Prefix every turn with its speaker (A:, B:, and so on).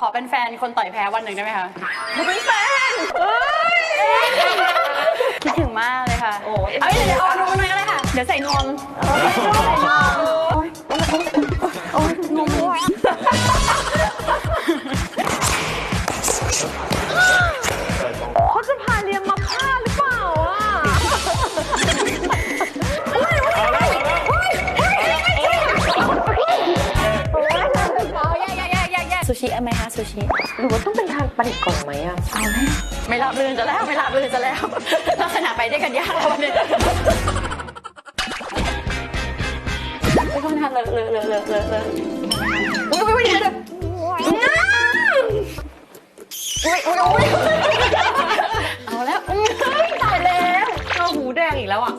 A: ขอเป็นแฟนคนต่อยแพ้วันหนึ่งได้ไหมคะ
B: เขาเป็นแฟนเอ้ย
A: คิดถึงมากเลยค่ะ
B: โอ้ย
A: เอ้ยเดี๋ยวเอานมมาหน่อยก็ได้ค่ะ เดี๋ยวใส่นม ซูชิเอาไหมคะซูชิ
B: หรือว่าต้องเป็นทางประดิษฐ์ก่องไหมอะ
A: เอาไหมไม่รับลื่นจะแล้วไม่รับลื่นจะแล้วลักษณะไปได้กันยากแล้ววันนี้ไม่ต้องทานเลยเลยเลยเลยเลยเลยอุ้ยอุ้ยอุ้ยอุ้ยอุ้ยเอาแล้วตายแล้วเราหูแดงอีกแล้วอะ